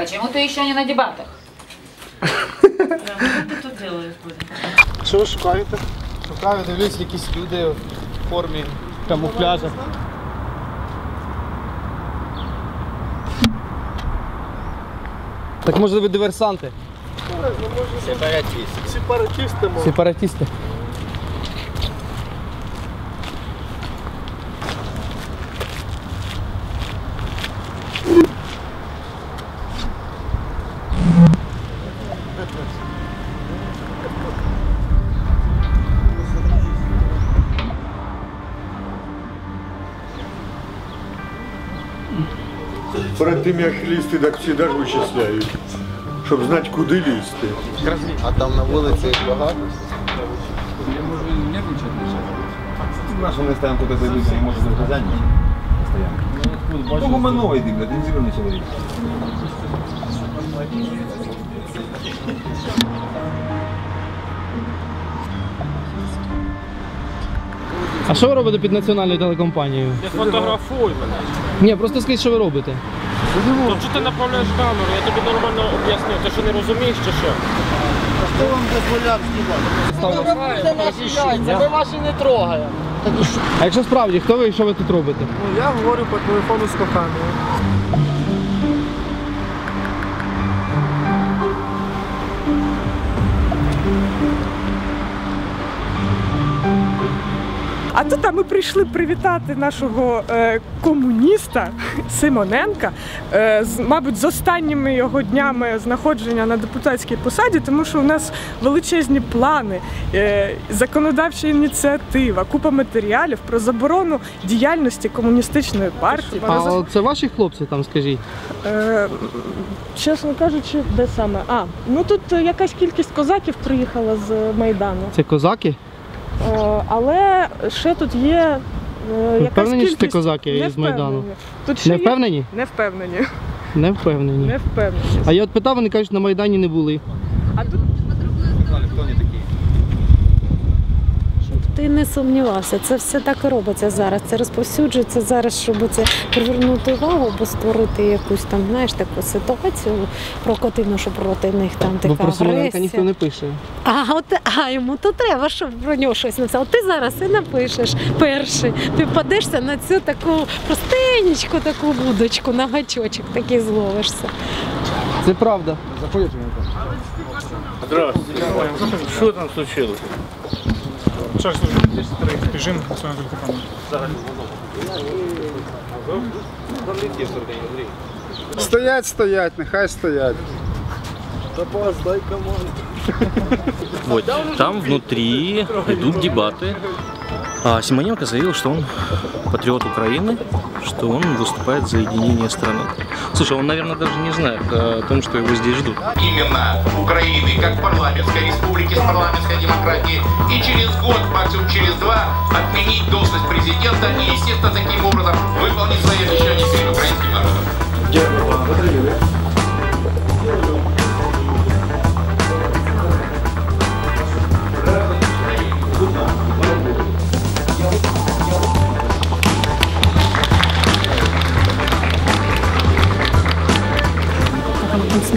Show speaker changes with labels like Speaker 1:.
Speaker 1: почему ты еще не на дебатах?
Speaker 2: Що ви шукаєте? Шукаю, дивлюсь, якісь люди в формі камуфляжа.
Speaker 3: Так може ви диверсанти?
Speaker 2: Сепаратисти, може.
Speaker 3: Сепаратісти.
Speaker 4: Перед тим як лізти, так завжди ж вичисляють. Щоб знати, куди лізти.
Speaker 2: А там на вулиці їх багато.
Speaker 5: Нашу мы ставим куда-то люди, не может заказанить. Постоянно. Ну, гуманоиды, блядь, не зеленый человек.
Speaker 3: А що ви робите під національною телекомпанією?
Speaker 6: Не фотографуй мене.
Speaker 3: Ні, просто скажіть, що ви робите.
Speaker 6: То що ти направляєш камеру? Я тобі нормально об'яснив. Ти що не розумієш чи що?
Speaker 2: Ми ваші не трогаємо.
Speaker 3: А якщо справді, хто ви і що ви тут робите?
Speaker 2: Ну, я говорю по телефону з коханою.
Speaker 7: А тут а ми прийшли привітати нашого е, комуніста Симоненка, е, з, мабуть, з останніми його днями знаходження на депутатській посаді, тому що у нас величезні плани, е, законодавча ініціатива, купа матеріалів про заборону діяльності комуністичної партії.
Speaker 3: А це ваші хлопці там, скажіть.
Speaker 7: Е, чесно кажучи, де саме? А, ну тут якась кількість козаків приїхала з Майдану.
Speaker 3: Це козаки?
Speaker 7: Е, але ще тут є. е, якась
Speaker 3: впевнені, що
Speaker 7: ти
Speaker 3: козаки
Speaker 7: Не
Speaker 3: із Майдану?
Speaker 7: Тут ще
Speaker 3: Не
Speaker 7: є-
Speaker 3: впевнені?
Speaker 7: Не впевнені.
Speaker 3: Не впевнені.
Speaker 7: Не впевнені.
Speaker 3: А я от питав, вони кажуть, на Майдані не були.
Speaker 7: А тут
Speaker 5: Кто они такие?
Speaker 8: Щоб ти не сумнівався, це все так і робиться зараз. Це розповсюджується зараз, щоб це привернути увагу, або створити якусь там, знаєш, таку ситуацію прокотивну, що проти них там
Speaker 3: Бо
Speaker 8: така
Speaker 3: про Симоненка
Speaker 8: агресія.
Speaker 3: ніхто не пише.
Speaker 8: А от а йому то треба, щоб про нього щось написав. Ти зараз і напишеш перший. Ти впадешся на цю таку простенечку таку вудочку, на гачочок такий зловишся.
Speaker 3: Це правда. Заходять.
Speaker 6: Здравствуйте. Що там случилось?
Speaker 9: Сейчас бежим на своем Зараз
Speaker 2: Стоять, стоять, нехай стоять.
Speaker 10: Вот, там внутри идут дебаты. А Симоненко заявил, что он патриот Украины, что он выступает за единение страны. Слушай, он, наверное, даже не знает э, о том, что его здесь ждут.
Speaker 11: именно Украины как парламентской республики с парламентской демократией и через год, максимум через два, отменить должность президента и, естественно, таким образом выполнить свои обещания перед украинским народом.